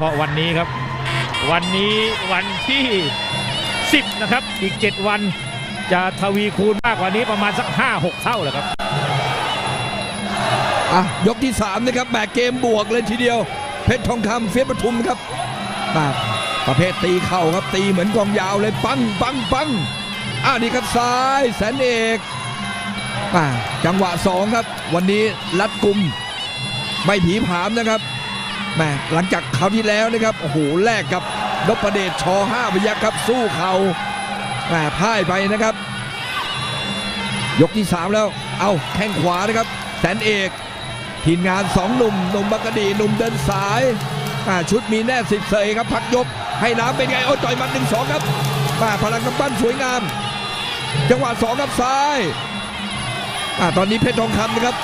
เพราะวันนี้ครับ วันนี้วันที่ 10 นะครับ อีก 7 วันจะทวีคูณมากกว่านี้ประมาณสัก 5-6 เท่าแหละครับอะยกที่ 3 นะครับแบกเกมบวกเลยทีเดียว เพชรทองคำเฟียสปทุมครับมาประเภทตีเข่าครับตีเหมือนกองยาวเลยปังปังปังอ่านี่ครับซ้ายแสนเอกมาจังหวะ 2 ครับ วันนี้รัดกุมไม่ผีผามนะครับ แหมหลังจากคราวที่แล้วนะครับโอ้โหแลกกับนพเดชชห้าพยักครับสู้เขาแหมพ่ายไปนะครับ ยกที่ 3 แล้วเอาแข้งขวานะครับ แสนเอกทีมงานสองหนุ่มหนุ่มบักกะดีหนุ่มเดินสายาชุดมีแน่สิบเสยครับพักยก ให้น้ำเป็นไงโอ้ยต่อยมันหนึ่งสองครับมาพลังกำปั้นสวยงาม จังหวะสองครับซ้ายอ่าตอนนี้เพชรทองคำนะครับ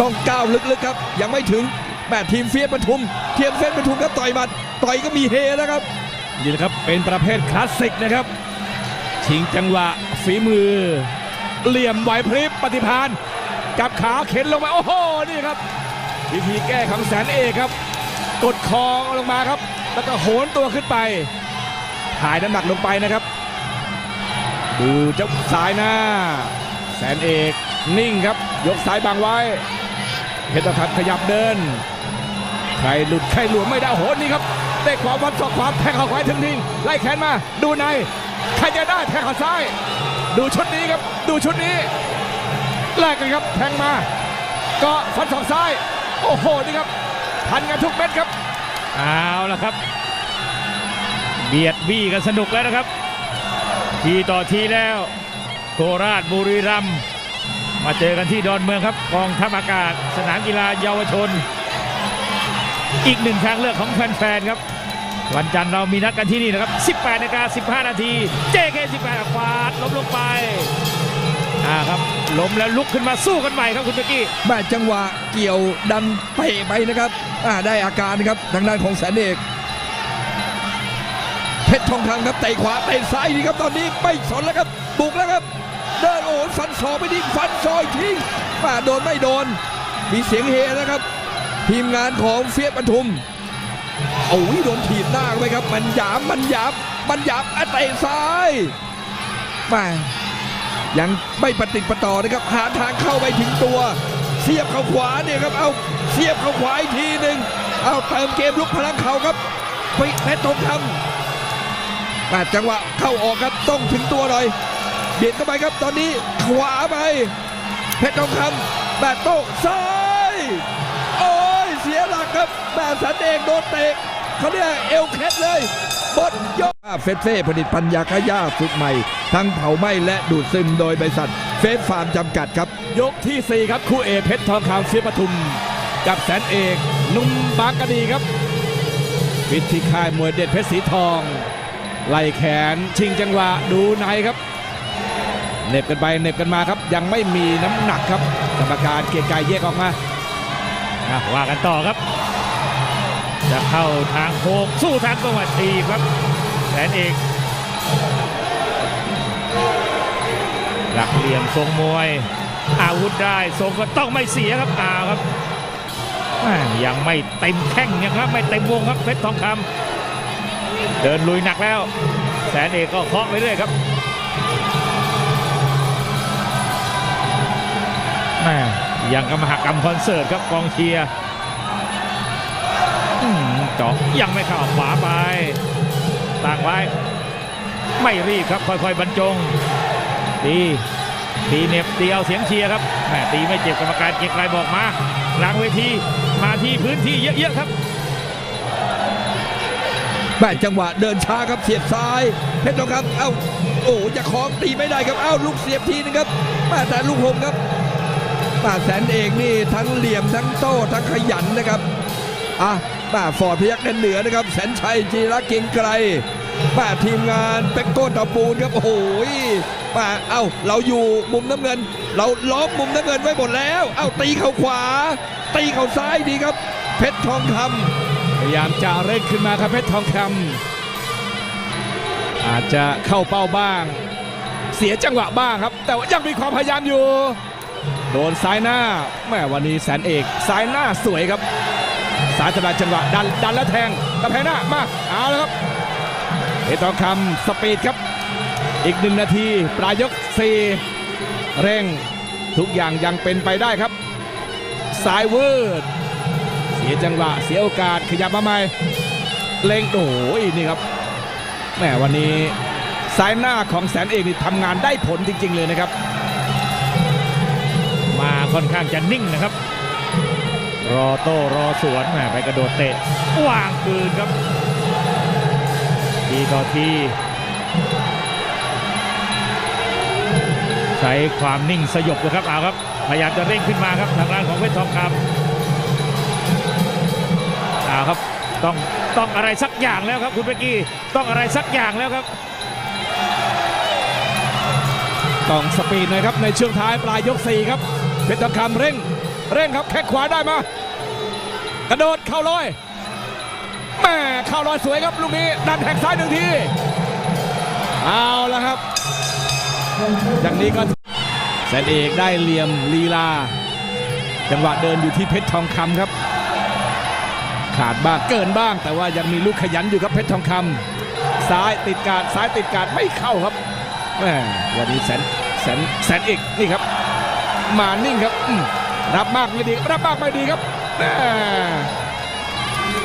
ต้องก้าวลึกๆครับ ยังไม่ถึง แม่ทีมเฟียสปทุมเทียมเฟียสปทุมครับต่อยหมัดต่อยก็มีเฮนะครับนี่นะครับเป็นประเภทคลาสสิกนะครับ ชิงจังหวะฝีมือ เหลี่ยมไหวพริบปฏิพานกับขาเข็นลงมาโอ้โหนี่ครับวิธีแก้ของแสนเอกครับ กดคอลงมาครับ แล้วก็โหนตัวขึ้นไปถ่ายน้ำหนักลงไปนะครับ ดูเจ้าซ้ายหน้า แสนเอกนิ่งครับ ยกซ้ายบังไว้เพชรพัฒน์ขยับเดิน ใครหลุดใครหลวมไม่ได้โหนี่ครับได้ขวาวัดศอกขวาแทงเข่าขวาทิ้งทิ้งไล่แขนมา ดูในใครจะได้แทงเข่าซ้าย ดูชุดนี้ครับ ดูชุดนี้แลกกันครับแทงมาก็ฟันศอกซ้าย โอ้โหนี่ครับพันกันทุกเม็ดครับเอาละครับเบียดบี้กันสนุกแล้วนะครับ ทีต่อทีแล้ว โคราชบุรีรัมย์มาเจอกันที่ดอนเมืองครับกองทัพอากาศ สนามกีฬาเยาวชน อีกหนึ่งทางเลือกของแฟนๆครับ วันจันทร์เรามีนัดกันที่นี่นะครับ 18นาฬิกา15 นาที JK 18ฟาดล้มลงไปอ่าครับล้มแล้วลุกขึ้นมาสู้กันใหม่ครับคุณเบกกี้แม่จังหวะเกี่ยวดันเตะไปนะครับอ่าได้อาการนะครับทางด้านของแสนเอกเพชรทองคำครับเตะขวาเตะซ้ายดีครับตอนนี้ไม่สนแล้วครับบุกแล้วครับเดินโอ้ฟันศอกไปทิ้งฟันซอยทิ้งป่าโดนไม่โดน มีเสียงเฮนะครับ ทีมงานของเฟียสปทุมโอ้ยโดนถีบหน้าเข้าไปครับ มันหยามมันหยามมันหยามอะเตะซ้ายแม่ยังไม่ปฏิดประต่อนะครับ หาทางเข้าไปถึงตัว เสียบเข้าขวาเนี่ยครับเอาเสียบเข้าขวาอีกทีหนึ่งเอาเติมเกมลุกพลังเข่าครับเพชรทองคำแปดจังหวะเข้าออกครับต้องถึงตัวหน่อยเบียดเข้าไปครับตอนนี้ขวาไปเพชรทองคำแปดโต้ซ้าย ครับแปดสันเองโดนเตะเขาเรียกเอวเคล็ดเลยบดยกเฟสเฟ่ผลิตปัญญาขย่าสุดใหม่ ทั้งเผาไหม้และดูดซึมโดยบริษัทเฟสฟาร์มจำกัดครับ ยกที่ 4 ครับ คู่เอกเพชรทองคำเฟียสปทุม กับแสนเอกหนุ่มบางกะดีครับวิธีค่ายมวยเด็ดเพชรสีทอง ไล่แขนชิงจังหวะดูในครับเหน็บกันไปเหน็บกันมาครับ ยังไม่มีน้ำหนักครับกรรมการเกียร์กายแยกออกมาอะว่ากันต่อครับ จะเข้าทางโค้งสู้ทางจังหวะทีครับแสนเอกหลักเหลี่ยมทรงมวย อาวุธได้ทรงก็ต้องไม่เสียครับอาครับแม่ยังไม่เต็มแข้งยังครับไม่เต็มวงครับเพชรทองคำเดินลุยหนักแล้ว แสนเอกก็เคาะไปเรื่อยครับแม่ยังกรรมหกรรมคอนเสิร์ตครับกองเชียร์ เจาะยังไม่เข้าขวาไปตั้งไว้ ไม่รีบครับค่อยๆบรรจงตีตีเน็บตีเอาเสียงเชียร์ครับแหมตีไม่เจ็บกรรมการเกียรไกลบอกมาหลังเวทีมาที่พื้นที่เยอะๆครับแม่จังหวะเดินช้าครับเสียบซ้ายเพชรทองคำเอ้าโอ้จะคล้องตีไม่ได้ครับเอ้าลูกเสียบทีนึงครับแม่แต่ลูกหมครับป้าแสนเอกนี่ทั้งเหลี่ยมทั้งโต้ทั้งขยันนะครับอะ ป้าฟอร์ดพยักเดนเหนือนะครับ แสนชัยจีระเกียงไกรป้าทีมงานเป็กโก้ตะปูนครับ โอ้โหป้าเอ้า เราอยู่มุมน้ำเงิน เราล้อมมุมน้ำเงินไว้หมดแล้ว เอ้าตีเข่าขวา ตีเข่าซ้ายดีครับ เพชรทองคำพยายามจะเร่งขึ้นมาครับเพชรทองคำอาจจะเข้าเป้าบ้าง เสียจังหวะบ้างครับ แต่ว่ายังมีความพยายามอยู่ โดนซ้ายหน้าแม่วันนี้แสนเอกซ้ายหน้าสวยครับ สายจังหวะจังหวะดันดันแล้วแทงกระแพงหน้ามาเอาแล้วครับเพชรทองคำสปีดครับ อีกหนึ่งนาที ปลายยก4เร่งทุกอย่างยังเป็นไปได้ครับ สายเวิร์ดเสียจังหวะเสียโอกาสขยับมาใหม่เล็งโอ้ยนี่ครับแหมวันนี้สายหน้าของแสนเอกนี่ทำงานได้ผลจริง ๆ เลยนะครับ มาค่อนข้างจะนิ่งนะครับ รอโต้รอสวนแหมไปกระโดดเตะวางคืนครับ ทีต่อทีใช้ความนิ่งสยบนะครับเอาครับ พยายามจะเร่งขึ้นมาครับทางด้านของเพชรทองคำเอาครับต้องต้องอะไรสักอย่างแล้วครับคุณเบกกี้ต้องอะไรสักอย่างแล้วครับต้องสปีดน่อยครับในช่วงท้ายปลายยก4ครับเพชรทองคำเร่ง เร่งครับแข้งขวาได้มา กระโดดเข้าลอยแม่เข้าลอยสวยครับลูกนี้ดันแทงซ้ายหนึ่งทีเอาแล้วครับอย่างนี้ก็แสนเอกได้เหลี่ยมลีลา จังหวะเดินอยู่ที่เพชรทองคำครับ ขาดบ้างเกินบ้าง แต่ว่ายังมีลูกขยันอยู่ครับเพชรทองคำซ้ายติดการซ้ายติดการไม่เข้าครับแม่วันนี้แสนแสนแสนเอกนี่ครับ มานิ่งครับรับมากไม่ดีรับมากไม่ดีครับ แม่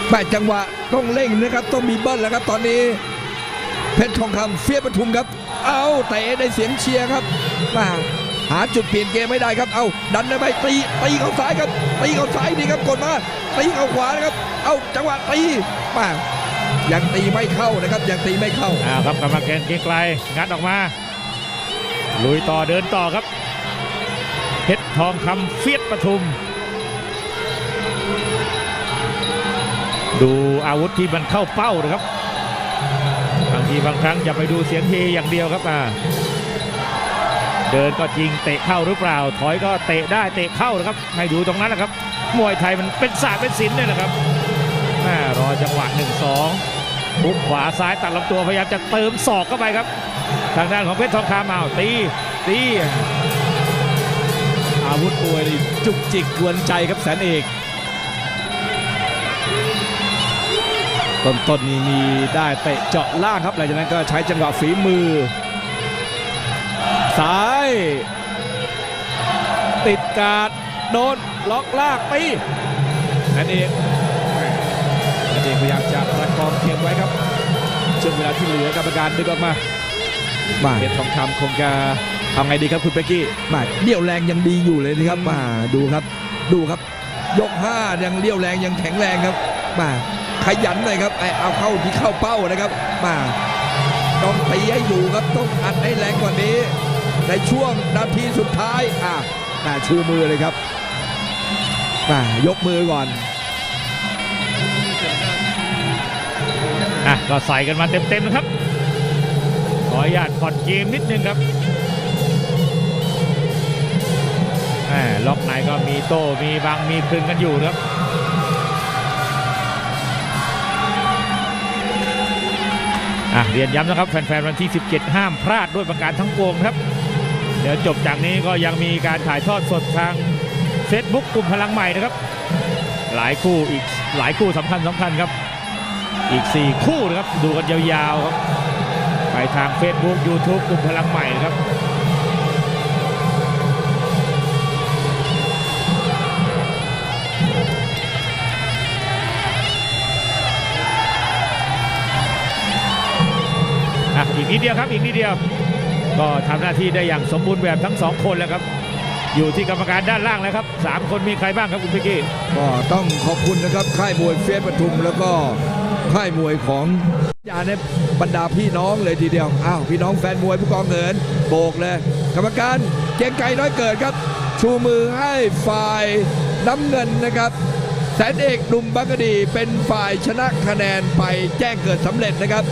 แปดจังหวะต้องเร่งนะครับ ต้องมีเบิ้ลแล้วครับตอนนี้ เพชรทองคำเฟียสปทุมครับ เอาเตะได้เสียงเชียร์ครับมาหาจุดเปลี่ยนเกมไม่ได้ครับ เอาดันได้ไหมตีตีเข้าซ้ายครับ ตีเข้าซ้ายดีครับกดมาตีเข้าขวานะครับ เอาจังหวะตีมายังตีไม่เข้านะครับ ยังตีไม่เข้าอ้าวครับกรรมการเกรียงไกลงัดออกมาลุยต่อเดินต่อครับเพชรทองคำเฟียดปทุม ดูอาวุธที่มันเข้าเป้านะครับบางทีบางครั้งอย่าไปดูเสียงเฮอย่างเดียวครับอ่าเดินก็จริงเตะเข้าหรือเปล่า ถอยก็เตะได้เตะเข้านะครับให้ดูตรงนั้นนะครับ มวยไทยมันเป็นศาสตร์เป็นศิลป์เนี่ยนะครับรอจังหวะ1 2บุกขวาซ้ายตัดลำตัวพยายามจะเติมศอกเข้าไปครับ ทางด้านของเพชรทองคำเอาตีตีอาวุธมวยจุกจิกกวนใจครับแสนเอก ต้นต้นๆนี่มีได้เตะเจาะล่างครับหลังจากนั้นก็ใช้จังหวะฝีมือซ้าย ติดการ์ดโดนล็อกลากตีนั่นเองนั่นเองพยายามจะประคองเกมไว้ครับช่วงเวลาที่เหลือกรรมการดึงออกมามาเพชรทองคำคงจะทำไงดีครับคุณเป๊กกี้มาเดี่ยวแรงยังดีอยู่เลยนะครับมาดูครับ ดูครับ ยกห้ายังเดี่ยวแรงยังแข็งแรงครับมา ขยันหน่อยครับไอเอาเข้าที่เข้าเป้านะครับมาต้องตีให้อยู่ครับต้องอัดให้แรงกว่านี้ ในช่วงนาทีสุดท้ายอะมาชูมือเลยครับมายกมือก่อนอะก็ใส่กันมาเต็มๆนะครับ ขออนุญาตผ่อนเกมนิดนึงครับแหม่ล็อกในก็มีโต้มีบังมีคึงกันอยู่ครับ อะเรียนย้ำนะครับ แฟนๆวันที่ 17 ห้ามพลาดด้วยประการทั้งปวงครับ เดี๋ยวจบจากนี้ก็ยังมีการถ่ายทอดสดทางเฟซบุ๊กกลุ่มพลังใหม่นะครับ หลายคู่อีกหลายคู่สำคัญสำคัญครับ อีก 4 คู่นะครับ ดูกันยาวๆครับ ไปทาง Facebook YouTube กลุ่มพลังใหม่ครับ อีกนิดเดียวครับอีกนิดเดียว ก็ทำหน้าที่ได้อย่างสมบูรณ์แบบทั้งสองคนแล้วครับอยู่ที่กรรมการด้านล่างแล้วครับสามคนมีใครบ้างครับคุณพิกกี้ก็ต้องขอบคุณนะครับค่ายมวยเฟียสปทุมแล้วก็ค่ายมวยของยาในบรรดาพี่น้องเลยทีเดียวอ้าวพี่น้องแฟนมวยผู้กองเงินโบกเลย กรรมการเกียงไกรน้อยเกิดครับ ชูมือให้ฝ่ายน้ำเงินนะครับแสนเอกหนุ่มบักดีเป็นฝ่ายชนะคะแนนไปแจ้งเกิดสำเร็จนะครับ